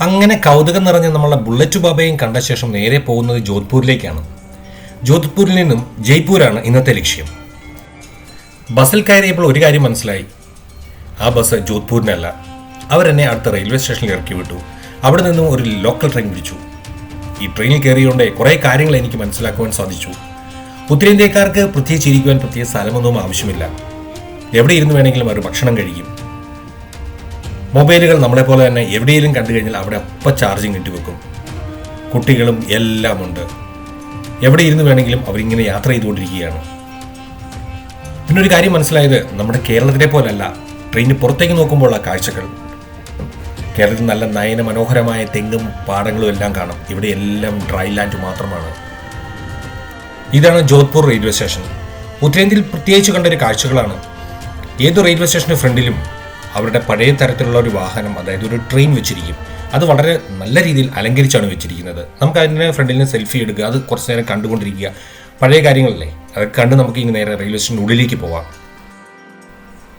അങ്ങനെ കൗതുകം നിറഞ്ഞ നമ്മളുടെ ബുള്ളറ്റ് ബാബയും കണ്ട ശേഷം നേരെ പോകുന്നത് ജോധ്പൂരിലേക്കാണ്. ജോധ്പൂരിൽ നിന്നും ജയ്പൂരാണ് ഇന്നത്തെ ലക്ഷ്യം. ബസ്സിൽ കയറിയപ്പോൾ ഒരു കാര്യം മനസ്സിലായി. ആ ബസ് ജോധ്പൂരിനല്ല. അവരെന്നെ അടുത്ത റെയിൽവേ സ്റ്റേഷനിൽ ഇറക്കി വിട്ടു. അവിടെ നിന്നും ഒരു ലോക്കൽ ട്രെയിൻ പിടിച്ചു. ഈ ട്രെയിനിൽ കയറിയോണ്ട് കുറേ കാര്യങ്ങൾ എനിക്ക് മനസ്സിലാക്കുവാൻ സാധിച്ചു. ഉത്തരേന്ത്യക്കാർക്ക് പ്രത്യേകിച്ച് ഇരിക്കുവാൻ പ്രത്യേക സ്ഥലമൊന്നും ആവശ്യമില്ല. എവിടെ ഇരുന്ന് വേണമെങ്കിലും അവർ ഭക്ഷണം കഴിക്കും. മൊബൈലുകൾ നമ്മളെ പോലെ തന്നെ എവിടെയെങ്കിലും കണ്ടു കഴിഞ്ഞാൽ അവിടെ അപ്പം ചാർജിങ് ഇട്ട് വെക്കും. കുട്ടികളും എല്ലാം ഉണ്ട് എവിടെ ഇരുന്ന് വേണമെങ്കിലും അവരിങ്ങനെ യാത്ര ചെയ്തുകൊണ്ടിരിക്കുകയാണ്. പിന്നെ ഒരു കാര്യം മനസ്സിലായത് നമ്മുടെ കേരളത്തിലെ പോലല്ല ട്രെയിനിന് പുറത്തേക്ക് നോക്കുമ്പോഴുള്ള കാഴ്ചകൾ. കേരളത്തിൽ നല്ല നയന മനോഹരമായ തെങ്ങും പാടങ്ങളും എല്ലാം കാണും. ഇവിടെ എല്ലാം ഡ്രൈ ലാൻഡ് മാത്രമാണ്. ഇതാണ് ജോധ്പൂർ റെയിൽവേ സ്റ്റേഷൻ. ഉത്തരേന്ത്യയിൽ പ്രത്യേകിച്ച് കണ്ട ഒരു കാഴ്ചകളാണ്. ഏത് റെയിൽവേ സ്റ്റേഷന് ഫ്രണ്ടിലും അവരുടെ പഴയ തരത്തിലുള്ള ഒരു വാഹനം അതായത് ഒരു ട്രെയിൻ വെച്ചിരിക്കും. അത് വളരെ നല്ല രീതിയിൽ അലങ്കരിച്ചാണ് വെച്ചിരിക്കുന്നത്. നമുക്ക് അതിന്റെ ഫ്രണ്ടിൽ നിന്ന് സെൽഫി എടുക്കുക അത് കുറച്ച് നേരം കണ്ടുകൊണ്ടിരിക്കുക. പഴയ കാര്യങ്ങളല്ലേ? അതൊക്കെ കണ്ട് നമുക്ക് ഇങ്ങനെ നേരെ റെയിൽവേ സ്റ്റേഷന്റെ ഉള്ളിലേക്ക് പോവാം.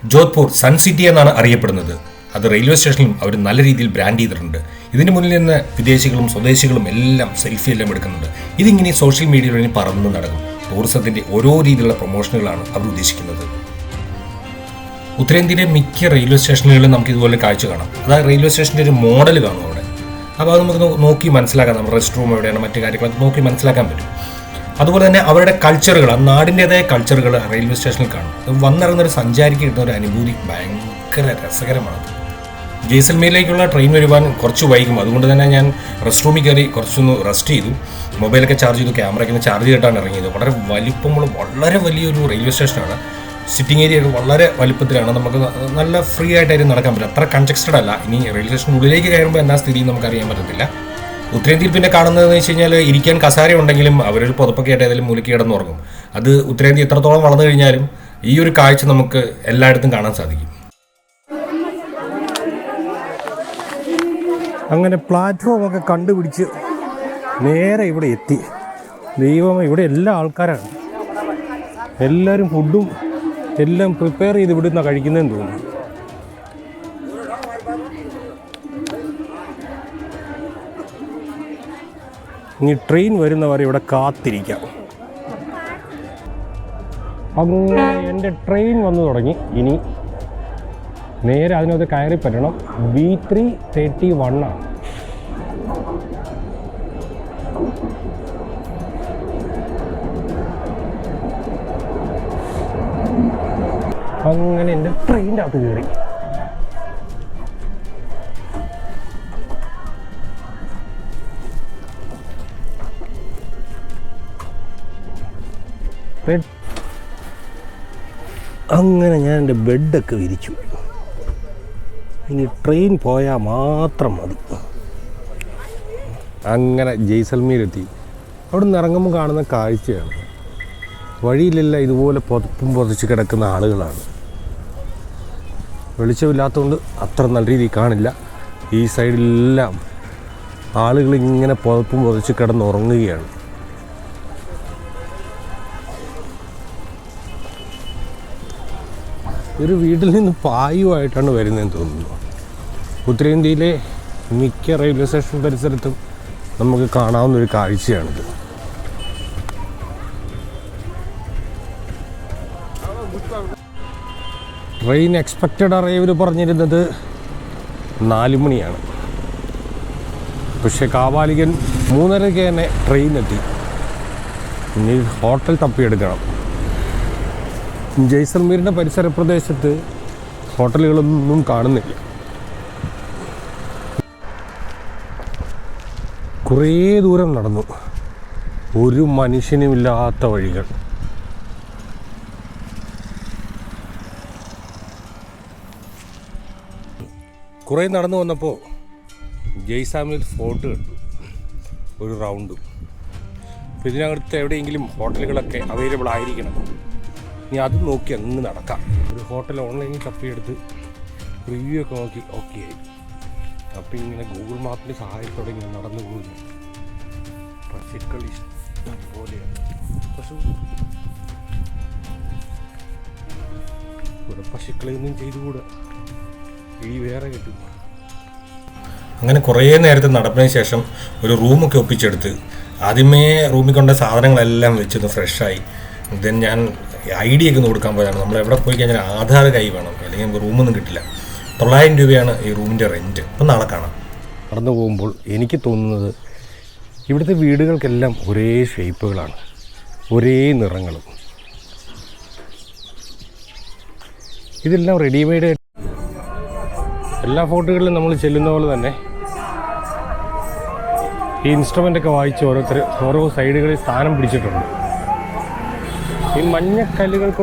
ജോധ്പൂർ സൺ സിറ്റി എന്നാണ് അറിയപ്പെടുന്നത്. അത് റെയിൽവേ സ്റ്റേഷനിലും അവർ നല്ല രീതിയിൽ ബ്രാൻഡ് ചെയ്തിട്ടുണ്ട്. ഇതിന് മുന്നിൽ നിന്ന് വിദേശികളും സ്വദേശികളും എല്ലാം സെൽഫി എല്ലാം എടുക്കുന്നുണ്ട്. ഇതിങ്ങനെ സോഷ്യൽ മീഡിയയിൽ പറന്ന് നടക്കും. ടൂറിസത്തിന്റെ ഓരോ രീതിയിലുള്ള പ്രൊമോഷനുകളാണ് അവർ ഉദ്ദേശിക്കുന്നത്. ഉത്തരേന്ത്യയിലെ മിക്ക റെയിൽവേ സ്റ്റേഷനുകളിലും നമുക്ക് ഇതുപോലെ കാഴ്ച കാണാം. അതായത് റെയിൽവേ സ്റ്റേഷന്റെ ഒരു മോഡൽ കാണും അവിടെ. അപ്പോൾ അത് നമുക്ക് നോക്കി മനസ്സിലാക്കാം നമ്മുടെ റെസ്റ്റ് റൂം എവിടെയാണ് മറ്റു കാര്യങ്ങളൊക്കെ നോക്കി മനസ്സിലാക്കാൻ പറ്റും. അതുപോലെ തന്നെ അവരുടെ കൾച്ചറുകൾ ആ നാടിന്റെതായ കൾച്ചറുകൾ റെയിൽവേ സ്റ്റേഷനിൽ കാണും. വന്നിറങ്ങുന്ന ഒരു സഞ്ചാരിക്ക് കിട്ടുന്ന ഒരു അനുഭൂതി ഭയങ്കര രസകരമാണ്. ജയ്സൽമീരിലേക്കുള്ള ട്രെയിൻ വരുവാൻ കുറച്ച് വൈകും. അതുകൊണ്ട് തന്നെ ഞാൻ റെസ്റ്റ് റൂമിൽ കയറി കുറച്ചൊന്ന് റെസ്റ്റ് ചെയ്തു. മൊബൈലൊക്കെ ചാർജ് ചെയ്തു ക്യാമറയ്ക്ക് ചാർജ് ചെയ്തിട്ടാണ് ഇറങ്ങിയത്. വളരെ വലിപ്പമുള്ള വളരെ വലിയൊരു റെയിൽവേ സ്റ്റേഷനാണ്. സിറ്റിംഗ് ഏരിയ ഒക്കെ വളരെ വലിപ്പത്തിലാണ്. നമുക്ക് നല്ല ഫ്രീ ആയിട്ടായിരുന്നു നടക്കാൻ പറ്റും അത്ര കൺജക്സ്റ്റഡ് അല്ല. ഇനി റെയിൽവേ സ്റ്റേഷൻ ഉള്ളിലേക്ക് കയറുമ്പോൾ എന്താ സ്ഥിതി നമുക്ക് അറിയാൻ പറ്റത്തില്ല. ഉത്തരേന്ത്യയിൽ പിന്നെ കാണുന്നതെന്ന് വെച്ച് കഴിഞ്ഞാൽ ഇരിക്കാൻ കസാര ഉണ്ടെങ്കിലും അവരൊരു പുതപ്പൊക്കെ ആയിട്ട് ഏതെങ്കിലും മൂലയ്ക്ക് കിടന്നുറങ്ങും. അത് ഉത്തരേന്ത്യ എത്രത്തോളം വളർന്നു കഴിഞ്ഞാലും ഈ ഒരു കാഴ്ച നമുക്ക് എല്ലായിടത്തും കാണാൻ സാധിക്കും. അങ്ങനെ പ്ലാറ്റ്ഫോം ഒക്കെ കണ്ടുപിടിച്ച് നേരെ ഇവിടെ എത്തി. ദൈവം ഇവിടെ എല്ലാ ആൾക്കാരാണ്. എല്ലാവരും ഫുഡും എല്ലാം പ്രിപ്പയർ ചെയ്ത് ഇവിടുന്ന് കഴിക്കുന്നതെന്ന് തോന്നുന്നു. ഇനി ട്രെയിൻ വരുന്നവരെ ഇവിടെ കാത്തിരിക്കാം. അങ്ങനെ എന്റെ ട്രെയിൻ വന്നു തുടങ്ങി. ഇനി നേരെ അതിനകത്ത് കയറി പറ്റണം ബി ത്രീ തേർട്ടി വൺ അങ്ങനെ എന്റെ ട്രെയിന്റെ അകത്ത് കയറി അങ്ങനെ ഞാൻ എന്റെ ബെഡൊക്കെ വിരിച്ചു. ഇനി ട്രെയിൻ പോയാൽ മാത്രം മതി. അങ്ങനെ ജയ്സൽമീരെത്തി. അവിടെ നിന്ന് ഇറങ്ങുമ്പോൾ കാണുന്ന കാഴ്ചയാണ്. വഴിയിലെല്ലാം ഇതുപോലെ പുതപ്പും പുതച്ച് കിടക്കുന്ന ആളുകളാണ്. വെളിച്ചമില്ലാത്തതുകൊണ്ട് അത്ര നല്ല രീതിയിൽ കാണില്ല. ഈ സൈഡിലെല്ലാം ആളുകൾ ഇങ്ങനെ പുതപ്പും പുതച്ച് കിടന്നുറങ്ങുകയാണ്. ഒരു വീട്ടിൽ നിന്ന് പായുമായിട്ടാണ് വരുന്നതെന്ന് തോന്നുന്നു. ഉത്തരേന്ത്യയിലെ മിക്ക റെയിൽവേ സ്റ്റേഷൻ പരിസരത്തും നമുക്ക് കാണാവുന്ന ഒരു കാഴ്ചയാണിത്. ട്രെയിൻ എക്സ്പെക്റ്റഡ് അറൈവൽ പറഞ്ഞിരുന്നത് നാല് മണിയാണ്. പക്ഷേ കാവാലികൻ മൂന്നരയ്ക്ക് തന്നെ ട്രെയിൻ എത്തി. ഇനി ഹോട്ടൽ തപ്പിയെടുക്കണം. ജയ്സൽമീറിന്റെ പരിസര പ്രദേശത്ത് ഹോട്ടലുകളൊന്നും കാണുന്നില്ല. കുറേ ദൂരം നടന്നു. ഒരു മനുഷ്യനുമില്ലാത്ത വഴികൾ. കുറേ നടന്നു വന്നപ്പോൾ ജയ്സാമിൽ ഫോർട്ട് കണ്ടു. ഒരു റൗണ്ട് അപ്പോൾ ഇതിനകത്ത് എവിടെയെങ്കിലും ഹോട്ടലുകളൊക്കെ അവൈലബിൾ ആയിരിക്കണം. ഇനി അത് നോക്കി അങ്ങ് നടക്കാം. ഒരു ഹോട്ടൽ ഓൺലൈനിൽ തപ്പിയെടുത്ത് റിവ്യൂ ഒക്കെ നോക്കി ഓക്കെ ആയി. അപ്പം ഇങ്ങനെ ഗൂഗിൾ മാപ്പിന്റെ സഹായത്തോടെ ഇങ്ങനെ നടന്നു പോകുന്നു. പശുക്കൾ ഇഷ്ടം പോലെയാണ്. പശു. ഇവിടെ പശുക്കളെയൊന്നും ചെയ്തുകൂടാ. ഈ വേറെ കിട്ടും. അങ്ങനെ കുറേ നേരത്തെ നടപ്പിന് ശേഷം ഒരു റൂമൊക്കെ ഒപ്പിച്ചെടുത്ത് ആദ്യമേ റൂമിൽ കൊണ്ട സാധനങ്ങളെല്ലാം വെച്ചൊന്ന് ഫ്രഷായി. ദെൻ ഞാൻ ഐ ഡി ഒക്കെ ഒന്ന് കൊടുക്കാൻ പോയതാണ്. നമ്മൾ എവിടെ പോയി കഴിഞ്ഞാൽ ആധാർ കൈ വേണം. അല്ലെങ്കിൽ നമുക്ക് റൂമൊന്നും കിട്ടില്ല. തൊള്ളായിരം രൂപയാണ് ഈ റൂമിന്റെ റെന്റ് അപ്പം നാളെ കാണാം. നടന്നു പോകുമ്പോൾ എനിക്ക് തോന്നുന്നത് ഇവിടുത്തെ വീടുകൾക്കെല്ലാം ഒരേ ഷേപ്പുകളാണ്. ഒരേ നിറങ്ങളും. ഇതെല്ലാം റെഡിമെയ്ഡ് എല്ലാ ഫോർട്ടുകളിലും നമ്മൾ ചെല്ലുന്ന പോലെ തന്നെ ഈ ഇൻസ്ട്രുമെന്റ് ഒക്കെ വായിച്ച് ഓരോരുത്തർ ഓരോ സൈഡുകളിൽ സ്ഥാനം പിടിച്ചിട്ടുണ്ട്. ഈ മഞ്ഞക്കല്ലുകൾ